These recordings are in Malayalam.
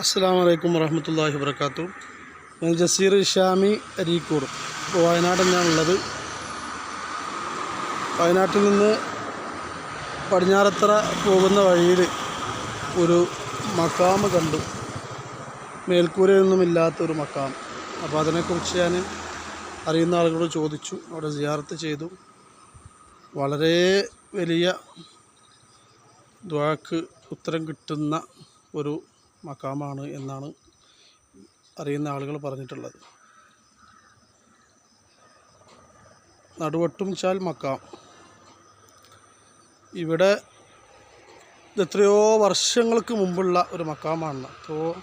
അസ്സാം വലൈക്കും വറഹമത്തല്ലാഹി വർക്കാത്തു ഞാൻ ജസീർ ഷാമി അരീക്കൂർ. വയനാട് തന്നെയാണുള്ളത് വയനാട്ടിൽ നിന്ന് പടിഞ്ഞാറത്തറ പോകുന്ന വഴിയിൽ ഒരു മക്കാമ് കണ്ടു. മേൽക്കൂരയൊന്നുമില്ലാത്തൊരു മക്കാം അപ്പോൾ അതിനെക്കുറിച്ച് ഞാൻ അറിയുന്ന ആളുകളോട് ചോദിച്ചു. അവിടെ സിയാറത്ത് ചെയ്തു. വളരെ വലിയ ദ്വാക്ക് ഉത്തരം കിട്ടുന്ന ഒരു മക്കാമാണ് എന്നാണ് അറിയുന്ന ആളുകൾ പറഞ്ഞിട്ടുള്ളത്. നടുവട്ടും ചാൽ മക്കാം. ഇവിടെ എത്രയോ വർഷങ്ങൾക്ക് മുമ്പുള്ള ഒരു മക്കാമാണ്. അപ്പോൾ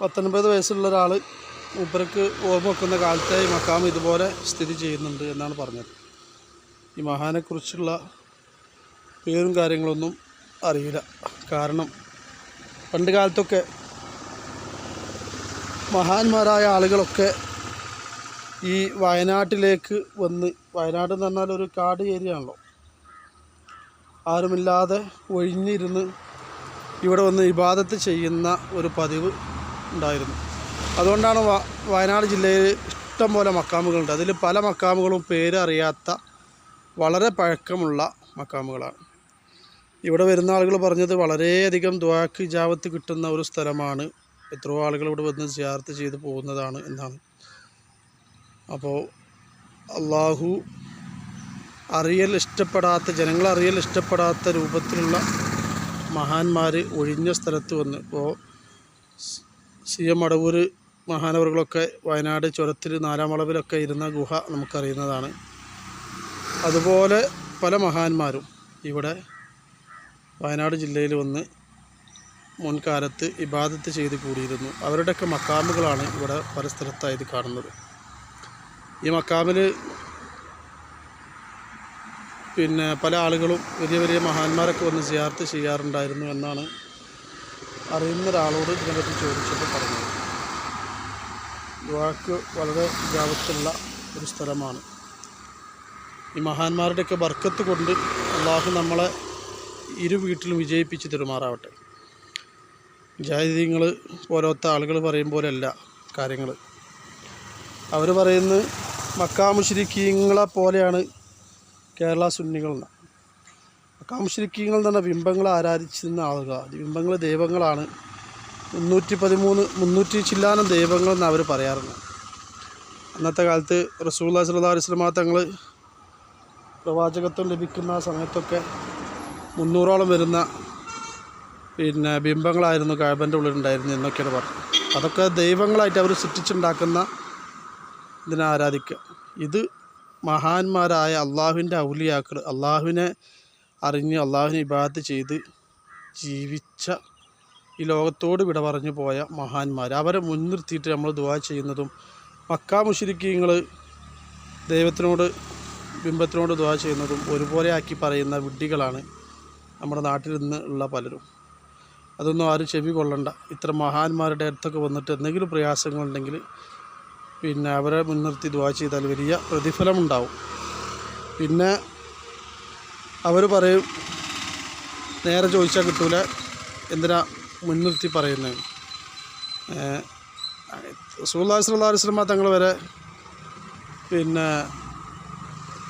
പത്തൊൻപത് വയസ്സുള്ള ഒരാൾ മൂപ്പർക്ക് ഓർമ്മ വെക്കുന്ന കാലത്തായി മക്കാം ഇതുപോലെ സ്ഥിതി ചെയ്യുന്നുണ്ട് എന്നാണ് പറഞ്ഞത്. ഈ മഹാനെക്കുറിച്ചുള്ള പേരും കാര്യങ്ങളൊന്നും അറിയില്ല. കാരണം പണ്ട് കാലത്തൊക്കെ മഹാന്മാരായ ആളുകളൊക്കെ ഈ വയനാട്ടിലേക്ക് വന്ന് വയനാട് എന്ന് പറഞ്ഞാൽ ഒരു കാട് ഏരിയ ആണല്ലോ ആരുമില്ലാതെ ഒഴിഞ്ഞിരുന്ന് ഇവിടെ വന്ന് ഇബാദത്ത് ചെയ്യുന്ന ഒരു പതിവ് ഉണ്ടായിരുന്നു. അതുകൊണ്ടാണ് വയനാട് ജില്ലയിൽ ഇഷ്ടം പോലെ മക്കാമുകളുണ്ട്. അതിൽ പല മക്കാമുകളും പേരറിയാത്ത വളരെ പഴക്കമുള്ള മക്കാമുകളാണ്. ഇവിടെ വരുന്ന ആളുകൾ പറഞ്ഞത് വളരെയധികം ദ്വാക്ക് ജാവത്ത് കിട്ടുന്ന ഒരു സ്ഥലമാണ്. എത്രയോ ആളുകൾ ഇവിടെ വന്ന് സിയാർത്ത് ചെയ്ത് പോകുന്നതാണ് എന്നാണ്. അപ്പോൾ അള്ളാഹു അറിയൽ ഇഷ്ടപ്പെടാത്ത ജനങ്ങൾ അറിയൽ ഇഷ്ടപ്പെടാത്ത രൂപത്തിലുള്ള മഹാന്മാർ ഒഴിഞ്ഞ സ്ഥലത്ത് വന്ന്. ഇപ്പോൾ സി എം അടവൂർ മഹാനവറുകളൊക്കെ വയനാട് ചുരത്തിൽ നാലാം വളവിലൊക്കെ ഇരുന്ന ഗുഹ നമുക്കറിയുന്നതാണ്. അതുപോലെ പല മഹാന്മാരും ഇവിടെ വയനാട് ജില്ലയിൽ വന്ന് മുൻകാലത്ത് ഇബാദത്ത് ചെയ്ത് കൂടിയിരുന്നു. അവരുടെയൊക്കെ മക്കാമുകളാണ് ഇവിടെ പല സ്ഥലത്തായത് കാണുന്നത്. ഈ മക്കാമിൽ പിന്നെ പല ആളുകളും വലിയ വലിയ മഹാന്മാരൊക്കെ വന്ന് സിയാർത്ത് ചെയ്യാറുണ്ടായിരുന്നു എന്നാണ് അറിയുന്ന ഒരാളോട് ഇതിനെപ്പറ്റി ചോദിച്ചപ്പോൾ പറഞ്ഞത്. യുവാക്ക് വളരെ വ്യാപത്തുള്ള ഒരു സ്ഥലമാണ്. ഈ മഹാന്മാരുടെയൊക്കെ ബർക്കത്ത് കൊണ്ട് അള്ളാഹു നമ്മളെ ഇരു വീട്ടിലും വിജയിപ്പിച്ച് തെരുമാറാവട്ടെ ജാതിങ്ങൾ പോലത്തെ ആളുകൾ പറയും പോലെയല്ല കാര്യങ്ങൾ അവർ പറയുന്നത് മക്കാമുഷിരിക്കീങ്ങളെ പോലെയാണ് കേരള സുന്നികളെന്ന് മക്കാമുഷിരിക്കീങ്ങൾ എന്ന് പറഞ്ഞാൽ ബിംബങ്ങളെ ആരാധിച്ചിരുന്ന ആളുകൾ ബിംബങ്ങൾ ദൈവങ്ങളാണ്. മുന്നൂറ്റി പതിമൂന്ന് മുന്നൂറ്റി ചില്ലാനം ദൈവങ്ങളെന്ന് അവർ പറയാറുണ്ട്. അന്നത്തെ കാലത്ത് റസൂല്ലാ സല്ലാ അലിസ്ലമാ തങ്ങൾ പ്രവാചകത്വം ലഭിക്കുന്ന സമയത്തൊക്കെ മുന്നൂറോളം വരുന്ന പിന്നെ ബിംബങ്ങളായിരുന്നു കാബന്റെ ഉള്ളിലുണ്ടായിരുന്നു എന്നൊക്കെയാണ് പറഞ്ഞത്. അതൊക്കെ ദൈവങ്ങളായിട്ട് അവർ സൃഷ്ടിച്ചുണ്ടാക്കുന്ന ഇതിനെ ആരാധിക്കുക. ഇത് മഹാന്മാരായ അള്ളാഹുവിന്റെ ഔലിയാക്കൾ അള്ളാഹുവിനെ അറിഞ്ഞ് അള്ളാഹുവിനെ ഇബാദത്ത് ചെയ്ത് ജീവിച്ച ഈ ലോകത്തോട് വിട പറഞ്ഞു പോയ മഹാന്മാർ അവരെ മുൻനിർത്തിയിട്ട് നമ്മൾ ദുവാ ചെയ്യുന്നതും മക്കാ മുഷിരിക്കീങ്ങൾ ദൈവത്തിനോട് ബിംബത്തിനോട് ദുവാ ചെയ്യുന്നതും ഒരുപോലെ ആക്കി പറയുന്ന വിഡ്ഢികളാണ് നമ്മുടെ നാട്ടിൽ നിന്ന് ഉള്ള പലരും. അതൊന്നും ആരും ചെവി കൊള്ളണ്ട. ഇത്ര മഹാന്മാരുടെ അടുത്തൊക്കെ വന്നിട്ട് എന്തെങ്കിലും പ്രയാസങ്ങളുണ്ടെങ്കിൽ പിന്നെ അവരെ മുൻനിർത്തി ദ്വാ ചെയ്താൽ വലിയ പ്രതിഫലമുണ്ടാവും. പിന്നെ അവർ പറയും നേരെ ചോദിച്ചാൽ കിട്ടൂല. എന്തിനാ മുൻനിർത്തി പറയുന്നത് സല്ലാ വസ്ലമ തങ്ങൾ വരെ പിന്നെ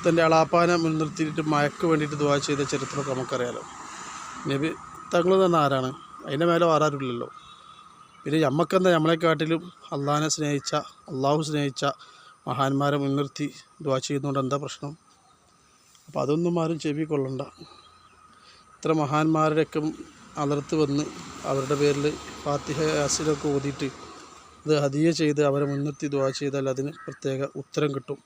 തന്റെ അളാപ്പാനെ മുൻനിർത്തിയിട്ട് മയക്ക് വേണ്ടിയിട്ട് ദുവാ ചെയ്ത ചരിത്രമൊക്കെ നമുക്കറിയാലോ. നബി തങ്ങൾ തന്നെ ആരാണ്? അതിന്റെ മേലെ ആരാരുമില്ലല്ലോ പിന്നെ നമ്മക്കെന്താ നമ്മളെക്കാട്ടിലും അള്ളാഹിനെ സ്നേഹിച്ച അള്ളാഹു സ്നേഹിച്ച മഹാന്മാരെ മുൻനിർത്തി ദുവാ ചെയ്യുന്നതുകൊണ്ട് എന്താ പ്രശ്നം? അപ്പോൾ അതൊന്നും ആരും ചെവി കൊള്ളണ്ട ഇത്ര മഹാന്മാരുടെയൊക്കെ അലർത്ത് വന്ന് അവരുടെ പേരിൽ ഫാത്തിഹ യാസിലൊക്കെ ഓതിയിട്ട് ഇത് ഹദിയ ചെയ്ത് അവരെ മുൻനിർത്തി ദുവാ ചെയ്താൽ അതിന് പ്രത്യേക ഉത്തരം കിട്ടും.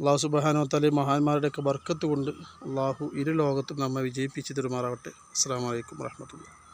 അള്ളാഹു സുബാനോ തലി മഹാന്മാരുടെയൊക്കെ ബർക്കത്ത് കൊണ്ട് അള്ളാഹു ഇരു ലോകത്തും നമ്മെ വിജയിപ്പിച്ച് തരുമാറാവട്ടെ. അസ്സാം വലൈക്കും വാഹമത്തുള്ള